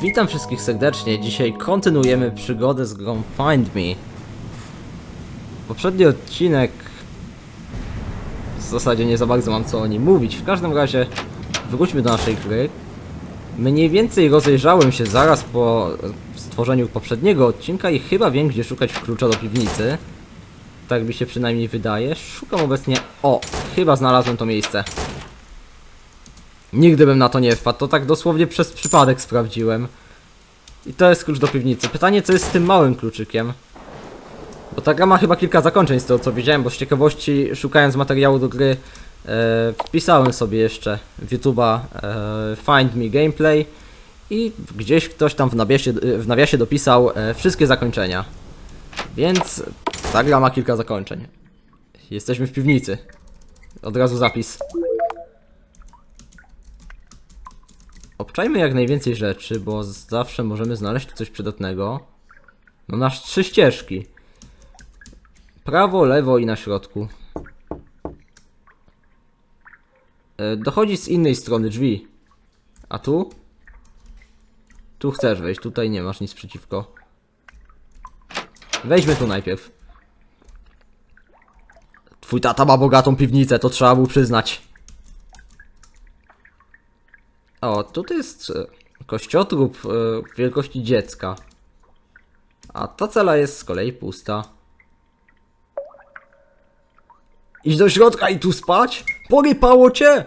Witam wszystkich serdecznie. Dzisiaj kontynuujemy przygodę z grą Find Me. Poprzedni odcinek w zasadzie nie za bardzo mam co o nim mówić. W każdym razie wróćmy do naszej gry. Mniej więcej rozejrzałem się zaraz po stworzeniu poprzedniego odcinka i chyba wiem gdzie szukać klucza do piwnicy. Tak mi się przynajmniej wydaje. Szukam obecnie... O! Chyba znalazłem to miejsce. Nigdy bym na to nie wpadł, to tak dosłownie przez przypadek sprawdziłem. I to jest klucz do piwnicy. Pytanie, co jest z tym małym kluczykiem? Bo ta gra ma chyba kilka zakończeń z tego co widziałem, bo z ciekawości szukając materiału do gry e, wpisałem sobie jeszcze w YouTube'a e, Find Me Gameplay i gdzieś ktoś tam w nawiasie, w nawiasie dopisał e, wszystkie zakończenia. Więc ta gra ma kilka zakończeń. Jesteśmy w piwnicy. Od razu zapis. Obczajmy jak najwięcej rzeczy, bo zawsze możemy znaleźć coś przydatnego. No masz trzy ścieżki. Prawo, lewo i na środku. E, Dochodzi z innej strony drzwi. A tu? Tu chcesz wejść, tutaj nie masz nic przeciwko. Wejdźmy tu najpierw. Twój tata ma bogatą piwnicę, to trzeba mu przyznać. O, tutaj jest e, kościotrup e, wielkości dziecka. A ta cela jest z kolei pusta. Idź do środka i tu spać? Porypało cię!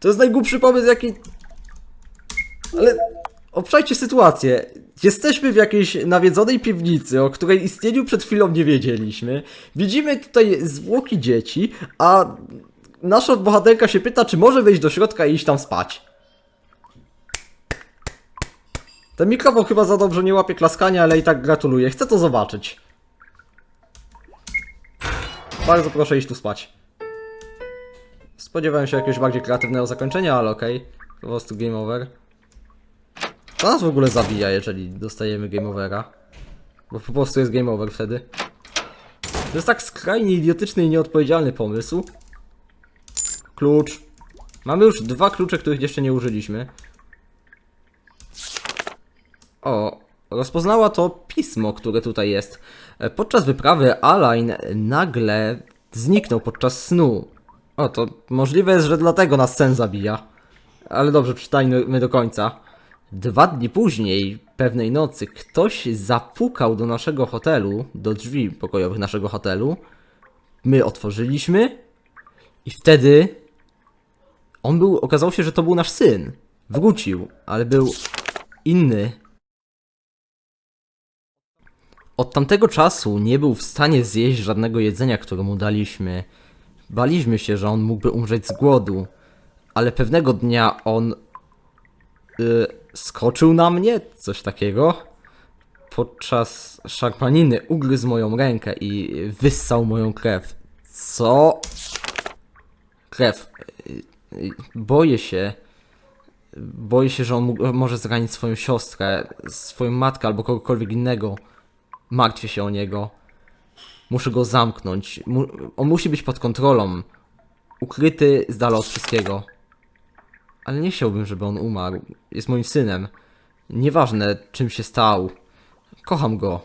To jest najgłupszy pomysł jaki... Ale obszajcie sytuację. Jesteśmy w jakiejś nawiedzonej piwnicy, o której istnieniu przed chwilą nie wiedzieliśmy. Widzimy tutaj zwłoki dzieci, a nasza bohaterka się pyta, czy może wejść do środka i iść tam spać. Ten mikrofon chyba za dobrze nie łapie klaskania, ale i tak gratuluję. Chcę to zobaczyć. Bardzo proszę iść tu spać. Spodziewałem się jakiegoś bardziej kreatywnego zakończenia, ale okej. Po prostu game over. Co nas w ogóle zabija, jeżeli dostajemy game overa? Bo po prostu jest game over wtedy. To jest tak skrajnie idiotyczny i nieodpowiedzialny pomysł. Klucz. Mamy już dwa klucze, których jeszcze nie użyliśmy. O, rozpoznała to pismo, które tutaj jest. Podczas wyprawy Alain nagle zniknął podczas snu. O, to możliwe jest, że dlatego nas sen zabija. Ale dobrze, czytajmy do końca. Dwa dni później, pewnej nocy, ktoś zapukał do naszego hotelu, do drzwi pokojowych naszego hotelu. My otworzyliśmy i wtedy on był, okazało się, że to był nasz syn. Wrócił, ale był inny. Od tamtego czasu nie był w stanie zjeść żadnego jedzenia, które mu daliśmy. Baliśmy się, że on mógłby umrzeć z głodu, ale pewnego dnia on y, skoczył na mnie, coś takiego. Podczas szarpaniny ugryzł moją rękę i wyssał moją krew. Co? Krew. Y, y, Boję się. Boję się, że on może zranić swoją siostrę, swoją matkę albo kogokolwiek innego. Martwię się o niego. Muszę go zamknąć. Mu on musi być pod kontrolą. Ukryty z dala od wszystkiego. Ale nie chciałbym, żeby on umarł. Jest moim synem. Nieważne, czym się stał. Kocham go.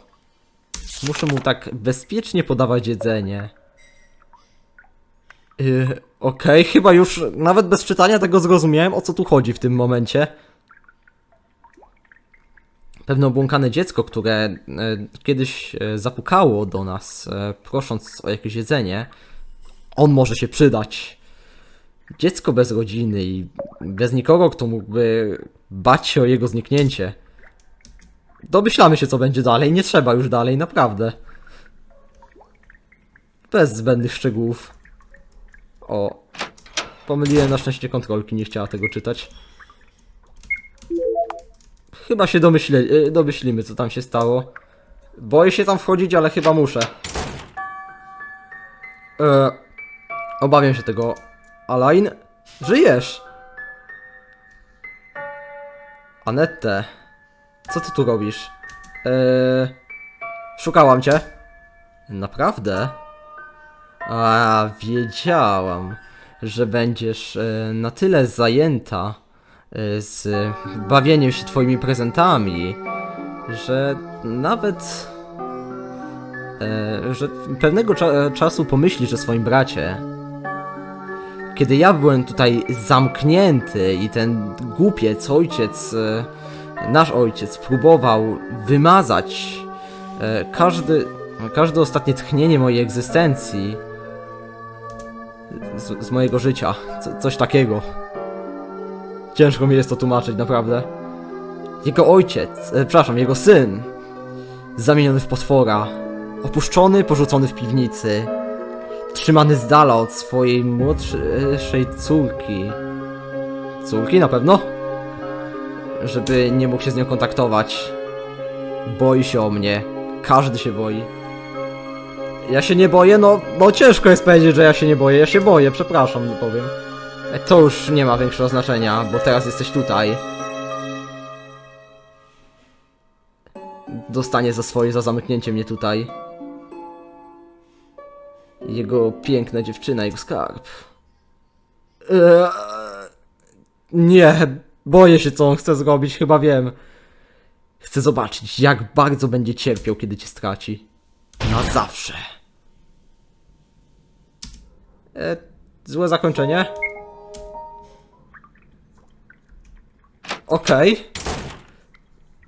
Muszę mu tak bezpiecznie podawać jedzenie. Yy, Okej, chyba już nawet bez czytania tego zrozumiałem, o co tu chodzi w tym momencie pewne obłąkane dziecko, które e, kiedyś e, zapukało do nas, e, prosząc o jakieś jedzenie, on może się przydać. Dziecko bez rodziny i bez nikogo, kto mógłby bać się o jego zniknięcie. Domyślamy się, co będzie dalej, nie trzeba już dalej, naprawdę. Bez zbędnych szczegółów. O. Pomyliłem na szczęście kontrolki, nie chciała tego czytać. Chyba się domyśle, y, domyślimy, co tam się stało. Boję się tam wchodzić, ale chyba muszę. E, obawiam się tego. Alain, żyjesz! Anette, co ty tu robisz? E, szukałam cię. Naprawdę? A, wiedziałam, że będziesz e, na tyle zajęta, z bawieniem się twoimi prezentami, że nawet e, że pewnego cza czasu pomyślisz o swoim bracie. Kiedy ja byłem tutaj zamknięty i ten głupiec, ojciec, e, nasz ojciec, próbował wymazać każdy, każde ostatnie tchnienie mojej egzystencji z, z mojego życia. Co, coś takiego. Ciężko mi jest to tłumaczyć, naprawdę. Jego ojciec, e, przepraszam, jego syn, zamieniony w potwora, opuszczony, porzucony w piwnicy, trzymany z dala od swojej młodszej córki. Córki na pewno? Żeby nie mógł się z nią kontaktować. Boi się o mnie. Każdy się boi. Ja się nie boję, no, no ciężko jest powiedzieć, że ja się nie boję. Ja się boję, przepraszam, nie powiem. To już nie ma większego znaczenia, bo teraz jesteś tutaj. Dostanie za swoje za zamknięcie mnie tutaj. Jego piękna dziewczyna, jego skarb. Eee, nie, boję się co on chce zrobić, chyba wiem. Chcę zobaczyć, jak bardzo będzie cierpiał, kiedy cię straci. Na zawsze. E, złe zakończenie. Okej.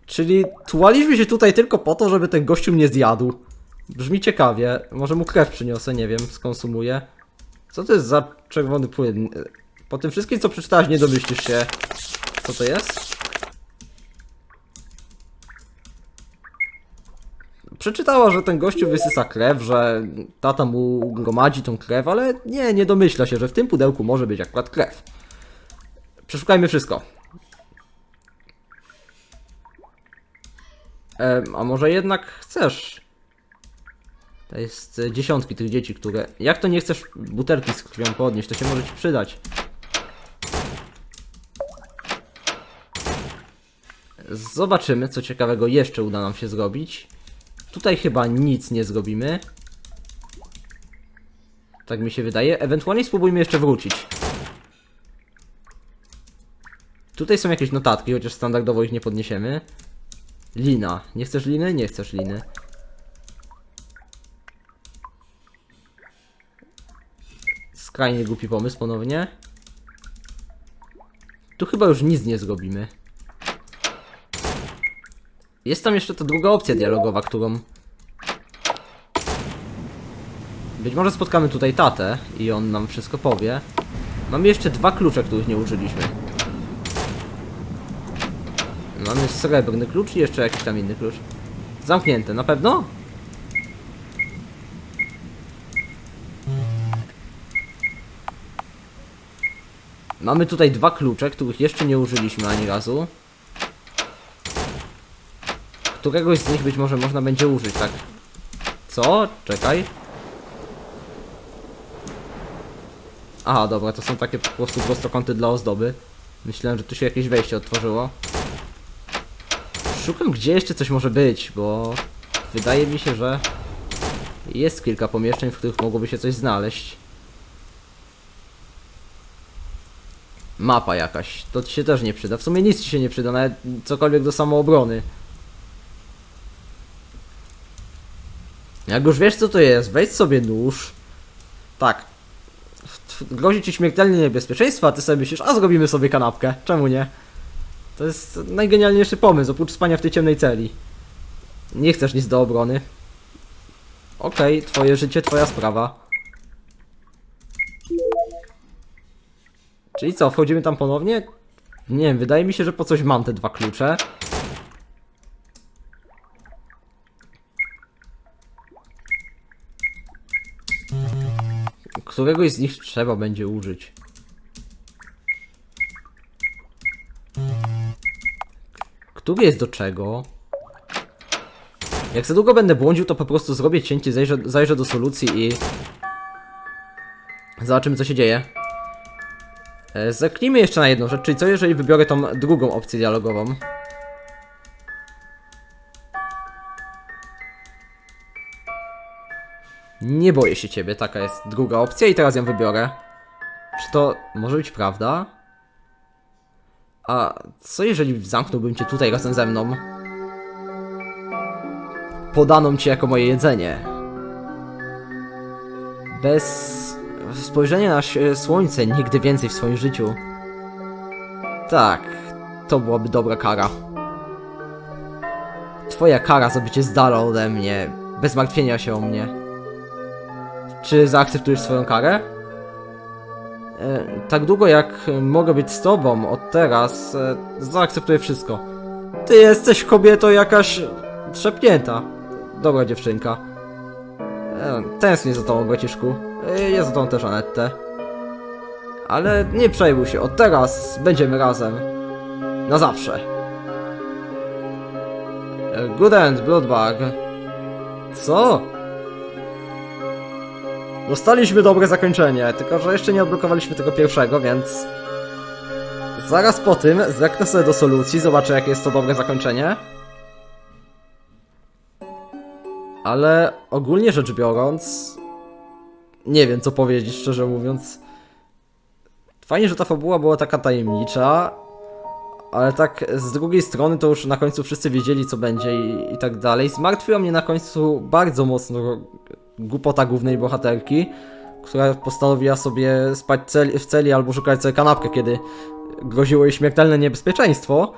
Czyli tułaliśmy się tutaj tylko po to, żeby ten gościu mnie zjadł. Brzmi ciekawie. Może mu krew przyniosę, nie wiem, skonsumuję. Co to jest za czerwony płyn? Po tym wszystkim, co przeczytałeś, nie domyślisz się, co to jest? Przeczytała, że ten gościu wysysa krew, że tata mu gromadzi tą krew, ale nie, nie domyśla się, że w tym pudełku może być akurat krew. Przeszukajmy wszystko. E, a może jednak chcesz? To jest e, dziesiątki tych dzieci, które... Jak to nie chcesz butelki z krwią podnieść? To się może ci przydać. Zobaczymy, co ciekawego jeszcze uda nam się zrobić. Tutaj chyba nic nie zrobimy. Tak mi się wydaje. Ewentualnie spróbujmy jeszcze wrócić. Tutaj są jakieś notatki, chociaż standardowo ich nie podniesiemy. Lina. Nie chcesz liny? Nie chcesz liny. Skrajnie głupi pomysł ponownie. Tu chyba już nic nie zrobimy. Jest tam jeszcze ta druga opcja dialogowa, którą... Być może spotkamy tutaj tatę i on nam wszystko powie. Mamy jeszcze dwa klucze, których nie użyliśmy. Mamy srebrny klucz i jeszcze jakiś tam inny klucz. Zamknięte, na pewno? Mamy tutaj dwa klucze, których jeszcze nie użyliśmy ani razu. Któregoś z nich być może można będzie użyć, tak? Co? Czekaj. Aha, dobra, to są takie po prostu prostokąty dla ozdoby. Myślałem, że tu się jakieś wejście otworzyło. Szukam, gdzie jeszcze coś może być, bo wydaje mi się, że jest kilka pomieszczeń, w których mogłoby się coś znaleźć. Mapa jakaś, to ci się też nie przyda. W sumie nic ci się nie przyda, nawet cokolwiek do samoobrony. Jak już wiesz co to jest, weź sobie nóż. Tak. Grozi ci śmiertelne niebezpieczeństwo, a ty sobie myślisz, a zrobimy sobie kanapkę. Czemu nie? To jest najgenialniejszy pomysł, oprócz spania w tej ciemnej celi. Nie chcesz nic do obrony. Okej, twoje życie, twoja sprawa. Czyli co, wchodzimy tam ponownie? Nie wiem, wydaje mi się, że po coś mam te dwa klucze. Któregoś z nich trzeba będzie użyć. Który jest do czego? Jak za długo będę błądził, to po prostu zrobię cięcie, zajrzę, zajrzę do solucji i... Zobaczymy, co się dzieje. E, Zerknijmy jeszcze na jedną rzecz, czyli co jeżeli wybiorę tą drugą opcję dialogową? Nie boję się ciebie, taka jest druga opcja i teraz ją wybiorę. Czy to może być prawda? A co jeżeli zamknąłbym cię tutaj razem ze mną? Podaną ci jako moje jedzenie. Bez spojrzenia na słońce nigdy więcej w swoim życiu. Tak, to byłaby dobra kara. Twoja kara za bycie z dala ode mnie, bez martwienia się o mnie. Czy zaakceptujesz swoją karę? E, tak długo jak mogę być z tobą od teraz, e, zaakceptuję wszystko. Ty jesteś kobietą jakaś trzepnięta. Dobra dziewczynka. E, tęsknię za tobą, braciszku. Ja za tobą też, Anetę. Ale nie przejmuj się, od teraz będziemy razem. Na zawsze. Good end, Bloodbag. Co? Dostaliśmy dobre zakończenie, tylko że jeszcze nie odblokowaliśmy tego pierwszego, więc... Zaraz po tym zerknę sobie do solucji, zobaczę jakie jest to dobre zakończenie. Ale ogólnie rzecz biorąc... Nie wiem co powiedzieć, szczerze mówiąc. Fajnie, że ta fabuła była taka tajemnicza, ale tak z drugiej strony to już na końcu wszyscy wiedzieli co będzie i, i tak dalej. Zmartwiła mnie na końcu bardzo mocno głupota głównej bohaterki, która postanowiła sobie spać w celi albo szukać sobie kanapkę, kiedy groziło jej śmiertelne niebezpieczeństwo,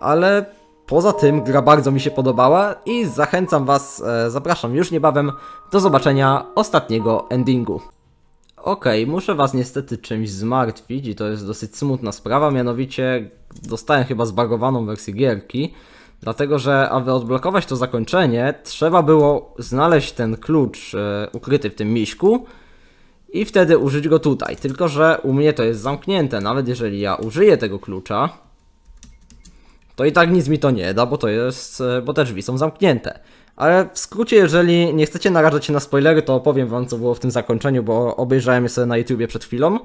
ale poza tym gra bardzo mi się podobała i zachęcam was, e, zapraszam już niebawem do zobaczenia ostatniego endingu. Okej, muszę was niestety czymś zmartwić i to jest dosyć smutna sprawa, mianowicie dostałem chyba zbagowaną wersję gierki, dlatego że aby odblokować to zakończenie, trzeba było znaleźć ten klucz e, ukryty w tym miśku i wtedy użyć go tutaj. Tylko, że u mnie to jest zamknięte, nawet jeżeli ja użyję tego klucza, to i tak nic mi to nie da, bo to jest, e, bo te drzwi są zamknięte. Ale w skrócie, jeżeli nie chcecie narażać się na spoilery, to opowiem wam, co było w tym zakończeniu, bo obejrzałem je sobie na YouTubie przed chwilą.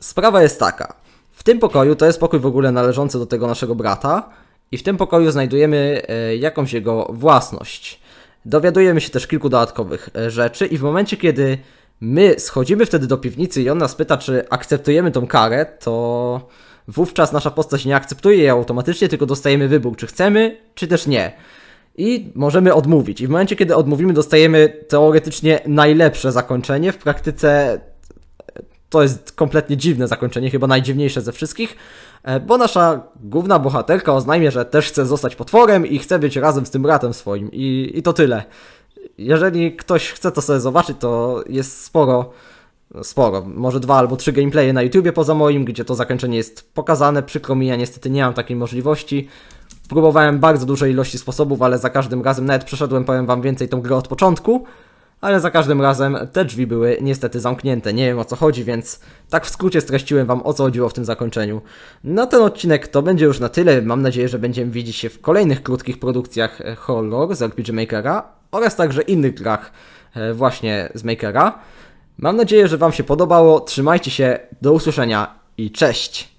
Sprawa jest taka. W tym pokoju, to jest pokój w ogóle należący do tego naszego brata, i w tym pokoju znajdujemy e, jakąś jego własność. Dowiadujemy się też kilku dodatkowych e, rzeczy, i w momencie, kiedy my schodzimy wtedy do piwnicy i on nas pyta, czy akceptujemy tą karę, to wówczas nasza postać nie akceptuje jej automatycznie, tylko dostajemy wybór, czy chcemy, czy też nie. I możemy odmówić. I w momencie, kiedy odmówimy, dostajemy teoretycznie najlepsze zakończenie. W praktyce to jest kompletnie dziwne zakończenie, chyba najdziwniejsze ze wszystkich, e, bo nasza główna bohaterka oznajmia, że też chce zostać potworem i chce być razem z tym bratem swoim. I, i to tyle. Jeżeli ktoś chce to sobie zobaczyć, to jest sporo, sporo, może dwa albo trzy gameplaye na YouTubie poza moim, gdzie to zakończenie jest pokazane. Przykro mi, ja niestety nie mam takiej możliwości. Próbowałem bardzo dużej ilości sposobów, ale za każdym razem, nawet przeszedłem, powiem wam więcej tą grę od początku, ale za każdym razem te drzwi były niestety zamknięte. Nie wiem o co chodzi, więc tak w skrócie streściłem wam o co chodziło w tym zakończeniu. Na ten odcinek to będzie już na tyle. Mam nadzieję, że będziemy widzieć się w kolejnych krótkich produkcjach e, horror z RPG Makera oraz także innych grach e, właśnie z Makera. Mam nadzieję, że wam się podobało. Trzymajcie się, do usłyszenia i cześć!